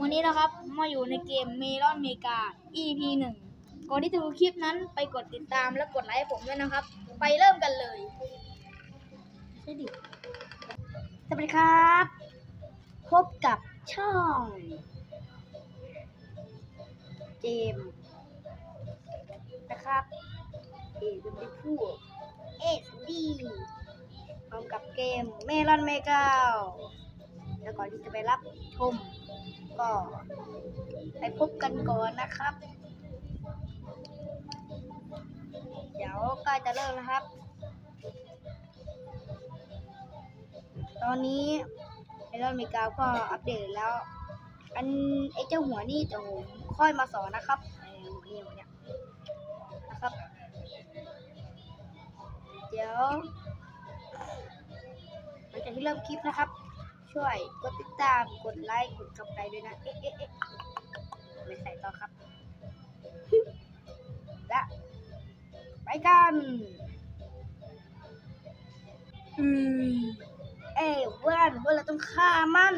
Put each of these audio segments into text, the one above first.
วันนี้นะครับมาอยู่ในเกมเมลอนเมกา EP หนึ่งก่อนที่จะดูคลิปนั้นไปกดติดตามและกดไลค์ให้ผมด้วยนะครับ ไปเริ่มกันเลยใช่ดิสวัสดีครับ พบกับช่องเกมนะครับ เอเป็นไปพูดเอสดีพร้อมกับเกมเมลอนเมกาแล้วก่อนที่จะไปรับชม ก็ไปพบกันก่อนนะครับ เดี๋ยวใกล้จะเริ่มนะครับ ตอนนี้ไอรอนเมกาก็อัปเดตแล้ว อันไอเจ้าหัวนี่เดี๋ยวผมค่อยมาสอนนะครับหัวนี่หัวเนี้ยนะครับ เดี๋ยวหลังจากที่เริ่มคลิปนะครับ ช่วยกดติดตาม กดไลค์ กดกำไรด้วยนะ เอ๊ะเอ๊ะเอ๊ะไม่ใส่ต่อครับ และไปกัน อืม เอ้ยเพื่อนเพื่อนเราต้องฆ่ามัน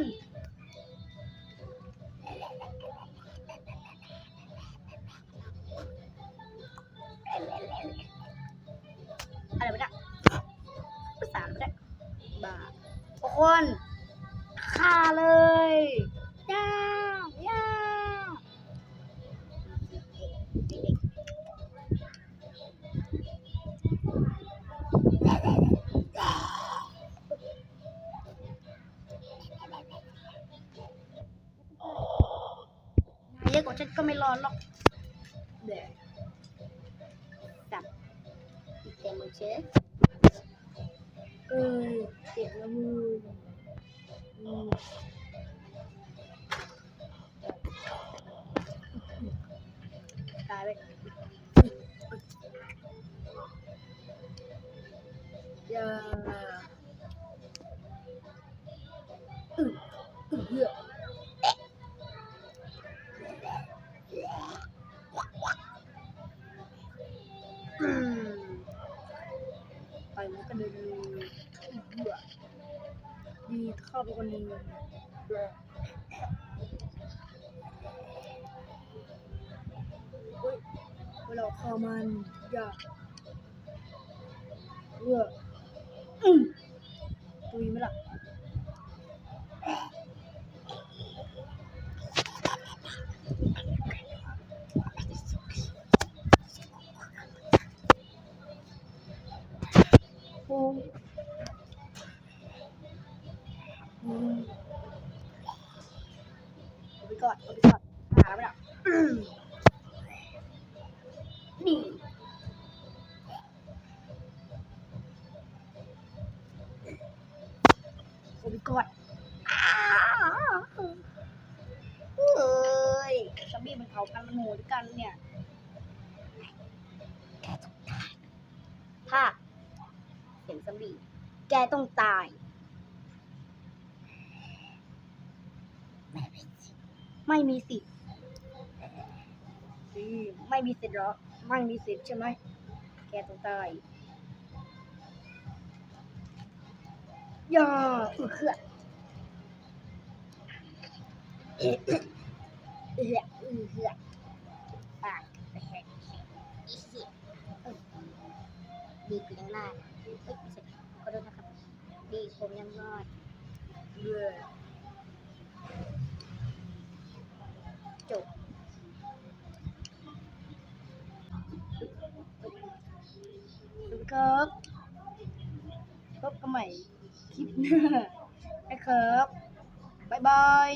อะไรวะเนี่ยภาษาอะไรวะเนี่ยบ้าทุกคน ฆ่าเลยย่าย่านายเยอะกว่าฉันก็ไม่รอดหรอกเดี๋ยวจับอีกเต็มมือเชฟเออเจ็บละมือ อืมตายไปอย่ มีเข้าไปคนนึงเฮ้ยเวลาเข้ามันอย่าเอื้ออืมตุยไหมล่ะ ก่อนเอาไปก่อนหาแล้วไม่ได้นี่เอาไปก่อนเอ้ยซอมบี้มันเผากันมันโหดกันเนี่ยถ้าเห็นซอมบี้แกต้องตาย ไม่มีสิทธิ์อืมไม่มีสิทธิ์หรอ ไม่มีสิทธิ์ใช่ไหม แกต้องตายอย่าอือเขื่อเอื้อเอื้อเอื้อปากแหกอีเหี้ยเอ้ยดีกูยังรอดเอ้ยไม่ใช่ขอโทษนะครับ ดีผมยังรอดเบื่อ วัสดีครับพบกันใหม่คลิปหน้านะครับ บ๊ายบาย